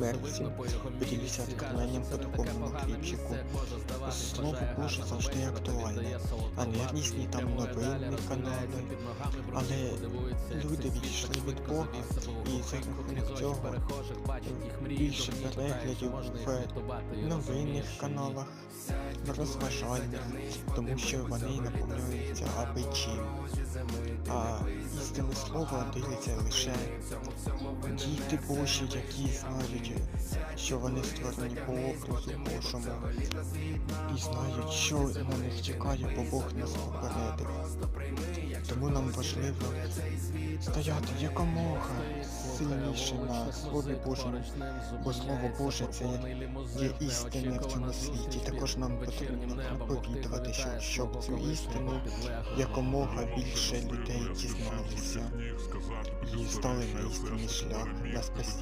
Мерсі, поділюся відкриванням по такому хлібчику. Слово Боже завжди актуальне, а не різні там новини, канали. Але люди відійшли від Бога і за рахунок цього більше переглядів в новинних каналах, розважальних, тому що вони наповнюються аби чим. А дивиться лише діти Божі, які знають, що вони створені по образу Божому і знають, що на них чекає, бо Бог нас попередив. Тому нам важливо стояти якомога сильніше на Слові Божому, бо Слово Боже це є істина в цьому світі. Також нам потрібно проповідувати, що, щоб цю істину якомога більше людей дізналися і стали на істинний шлях на спасіння.